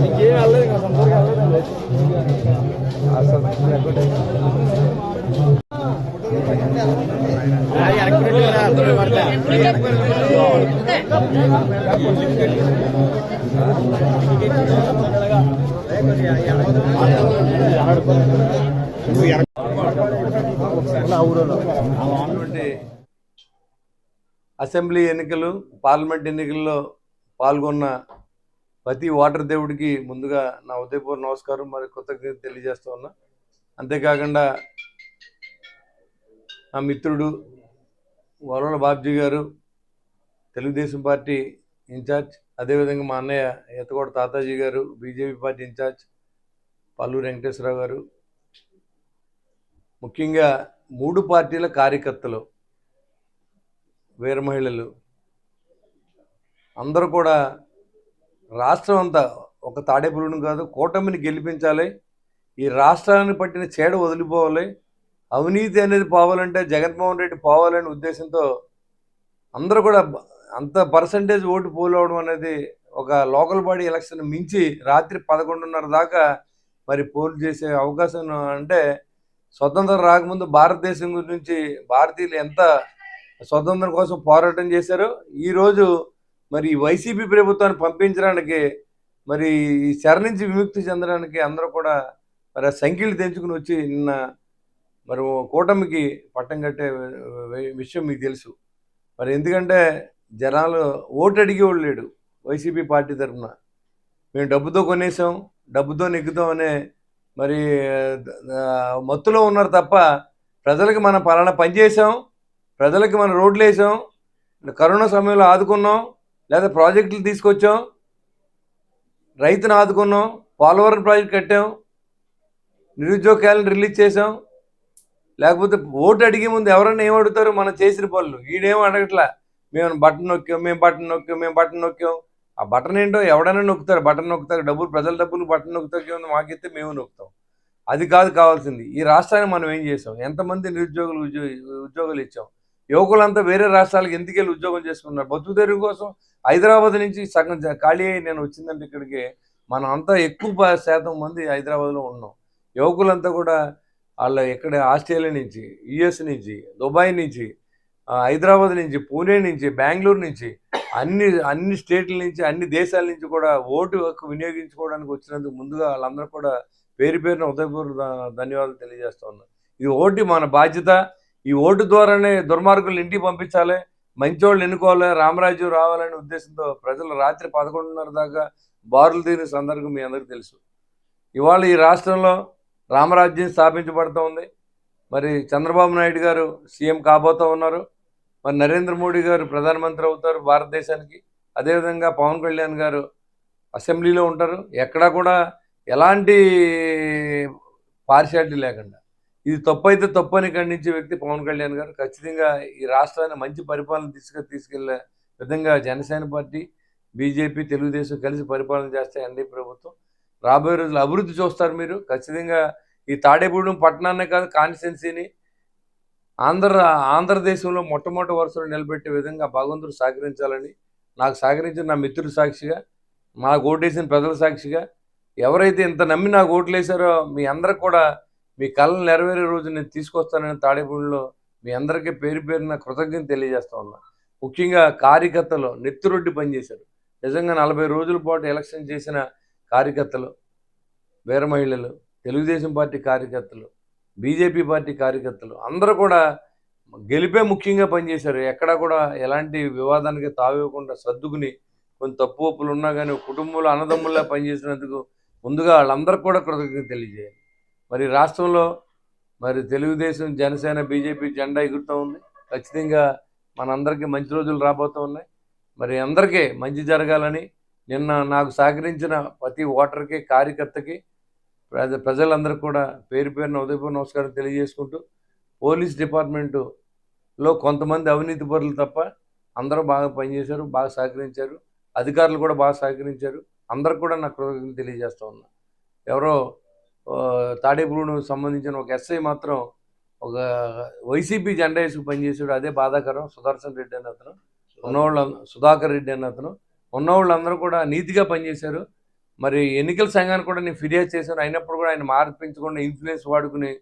ఇంకేం వెళ్ళలేదు ఇంకా సంతోషంగా వెళ్ళలేదండి అసలు ఉన్నటువంటి అసెంబ్లీ ఎన్నికలు పార్లమెంట్ ఎన్నికల్లో పాల్గొన్న ప్రతి ఓటర్ దేవుడికి ముందుగా నా ఉదయపూర్వ నమస్కారం మరి కృతజ్ఞత తెలియజేస్తూ ఉన్నా. అంతేకాకుండా నా మిత్రుడు వరవల బాబ్జీ గారు తెలుగుదేశం పార్టీ ఇన్ఛార్జ్ అదేవిధంగా మా అన్నయ్య ఎత్తగోడ తాతాజీ గారు BJP party incharge Palluru Venkateswararao గారు. ముఖ్యంగా మూడు పార్టీల కార్యకర్తలు వీర మహిళలు. అందరూ కూడా రాష్ట్రం అంతా ఒక తాడేపురుని కాదు కూటమిని గెలిపించాలి. ఈ రాష్ట్రాన్ని పట్టిన చేడ వదిలిపోవాలి. అవినీతి అనేది పోవాలంటే జగన్మోహన్ రెడ్డి పోవాలనే ఉద్దేశంతో అందరూ కూడా అంత పర్సంటేజ్ ఓటు పోలవడం అనేది ఒక లోకల్ బాడీ ఎలక్షన్ మించి రాత్రి పదకొండున్నర దాకా మరి పోల్ చేసే అవకాశం అంటే స్వతంత్రం రాకముందు భారతదేశం గురించి భారతీయులు ఎంత స్వతంత్రం కోసం పోరాటం చేశారు. ఈరోజు మరి వైసీపీ ప్రభుత్వాన్ని పంపించడానికి మరి ఈ నుంచి విముక్తి చెందడానికి అందరూ కూడా మరి ఆ సంఖ్యలు తెంచుకుని వచ్చి నిన్న మరి కూటమికి పట్టం కట్టే విషయం మీకు తెలుసు. మరి ఎందుకంటే జనాలు ఓటు అడిగేవాళ్ళు లేడు వైసీపీ పార్టీ తరఫున. మేము డబ్బుతో కొనేసాం డబ్బుతో నెగ్గుతాం అనే మరి మత్తులో ఉన్నారు తప్ప ప్రజలకు మనం పలానా పనిచేసాం ప్రజలకు మనం రోడ్లు వేసాం కరోనా సమయంలో ఆదుకున్నాం లేదా ప్రాజెక్టులు తీసుకొచ్చాం రైతును ఆదుకున్నాం పోలవరం ప్రాజెక్ట్ కట్టాం నిరుద్యోగ క్యాలెండర్ రిలీజ్ చేసాం లేకపోతే ఓటు అడిగే ముందు ఎవరన్నా ఏం అడుగుతారు? మనం చేసిన పనులు. ఈడేం అడగట్లా? మేము బటన్ నొక్కాం మేము బటన్ నొక్కాం మేము బటన్ నొక్కాం. ఆ బటన్ ఏంటో ఎవడైనా నొక్కుతారు బటన్ నొక్కుతారు. డబ్బులు ప్రజల డబ్బులు బటన్ నొక్కుతారు మాకైతే మేము నొక్కుతాం. అది కాదు కావాల్సింది. ఈ రాష్ట్రాన్ని మనం ఏం చేసాం? ఎంతమంది నిరుద్యోగులు ఉద్యోగాలు ఇచ్చాం? యువకులంతా వేరే రాష్ట్రాలకు ఎందుకు వెళ్ళి ఉద్యోగం చేసుకున్నారు? బతుకు తెరుగు కోసం హైదరాబాద్ నుంచి సగం ఖాళీ అయ్యి నేను వచ్చిందంటే ఇక్కడికి మనం అంతా ఎక్కువ శాతం మంది హైదరాబాద్లో ఉన్నాం. యువకులంతా కూడా వాళ్ళ ఎక్కడ ఆస్ట్రేలియా నుంచి యుఎస్ నుంచి దుబాయ్ నుంచి హైదరాబాద్ నుంచి పూణే నుంచి బెంగళూరు నుంచి అన్ని అన్ని స్టేట్ల నుంచి అన్ని దేశాల నుంచి కూడా ఓటు హక్కు వినియోగించుకోవడానికి వచ్చినందుకు ముందుగా వాళ్ళందరూ కూడా పేరు పేరున ఉదయపూర్వ ధన్యవాదాలు తెలియజేస్తా ఉన్నాను ఇది ఓటు మన బాధ్యత. ఈ ఓటు ద్వారానే దుర్మార్గులు ఇంటికి పంపించాలి మంచోళ్ళు ఎన్నుకోవాలి రామరాజ్యం రావాలనే ఉద్దేశంతో ప్రజలు రాత్రి పదకొండున్నర దాకా బారులు తీరిన సందర్భం మీ అందరికీ తెలుసు. ఇవాళ ఈ రాష్ట్రంలో రామరాజ్యం స్థాపించబడుతూ ఉంది. మరి చంద్రబాబు నాయుడు గారు సీఎం కాబోతూ ఉన్నారు. మరి నరేంద్ర మోడీ గారు ప్రధానమంత్రి అవుతారు భారతదేశానికి. అదేవిధంగా పవన్ కళ్యాణ్ గారు అసెంబ్లీలో ఉంటారు. ఎక్కడా కూడా ఎలాంటి పార్షాలిటీ లేకుండా ఇది తప్పు అయితే తప్పు అని ఖండించే వ్యక్తి పవన్ కళ్యాణ్ గారు. ఖచ్చితంగా ఈ రాష్ట్రాన్ని మంచి పరిపాలన తీసుకు తీసుకెళ్ళే విధంగా జనసేన పార్టీ బీజేపీ తెలుగుదేశం కలిసి పరిపాలన చేస్తాయి ఎన్డీ ప్రభుత్వం. రాబోయే రోజులు అభివృద్ధి చూస్తారు మీరు. ఖచ్చితంగా ఈ తాడేపూడెం పట్టణాన్నే కాదు కాన్స్టిట్యున్సీని ఆంధ్ర ఆంధ్రదేశంలో మొట్టమొదటి వరుసలో నిలబెట్టే విధంగా భగవంతుడు సహకరించాలని నాకు సహకరించిన నా మిత్రుడు సాక్షిగా నాకు ఓటేసిన ప్రజల సాక్షిగా ఎవరైతే ఇంత నమ్మి నాకు ఓట్లు వేశారో మీ అందరికి కూడా మీ కళలు నెరవేరే రోజు నేను తీసుకొస్తానని తాడేపూడిలో మీ అందరికీ పేరు పేరున కృతజ్ఞత తెలియజేస్తా ఉన్నా. ముఖ్యంగా కార్యకర్తలు నెత్తురొడ్డి పనిచేశారు నిజంగా నలభై రోజుల పాటు ఎలక్షన్ చేసిన కార్యకర్తలు వీర మహిళలు తెలుగుదేశం పార్టీ కార్యకర్తలు బీజేపీ పార్టీ కార్యకర్తలు అందరూ కూడా గెలిపే ముఖ్యంగా పనిచేశారు ఎక్కడా కూడా ఎలాంటి వివాదానికి తావివ్వకుండా సర్దుకుని కొన్ని తప్పు ఒప్పులు ఉన్నా కానీ కుటుంబంలో అన్నదమ్ముల్లా పనిచేసినందుకు ముందుగా వాళ్ళందరికీ కూడా కృతజ్ఞత తెలియజేయాలి. మరి రాష్ట్రంలో మరి తెలుగుదేశం జనసేన బీజేపీ జెండా ఎగురుతూ ఉంది. ఖచ్చితంగా మనందరికీ మంచి రోజులు రాబోతూ ఉన్నాయి. మరి అందరికీ మంచి జరగాలని నిన్న నాకు సహకరించిన ప్రతి ఓటర్కి కార్యకర్తకి ప్రజ ప్రజలందరికీ కూడా పేరు పేరున ఉదయపూర్ నమస్కారం తెలియజేసుకుంటూ పోలీస్ డిపార్ట్మెంటులో కొంతమంది అవినీతి పరులు తప్ప అందరూ బాగా పనిచేశారు బాగా సహకరించారు. అధికారులు కూడా బాగా సహకరించారు. అందరికి కూడా నా కృతజ్ఞతలు తెలియజేస్తూ ఉన్నా. ఎవరో తాడేపురును సంబంధించిన ఒక ఎస్ఐ మాత్రం ఒక వైసీపీ జెండా వేసుకు పనిచేసాడు అదే బాధాకరం. సుదర్శన్ రెడ్డి అని అతను. ఉన్నవాళ్ళు సుధాకర్ రెడ్డి అని అతను. ఉన్నవాళ్ళందరూ కూడా నీతిగా పనిచేశారు. మరి ఎన్నికల సంఘానికి కూడా నేను ఫిర్యాదు చేశాను. అయినప్పుడు కూడా ఆయన మార్పించకుండా ఇన్ఫ్లుయెన్స్ వాడుకుని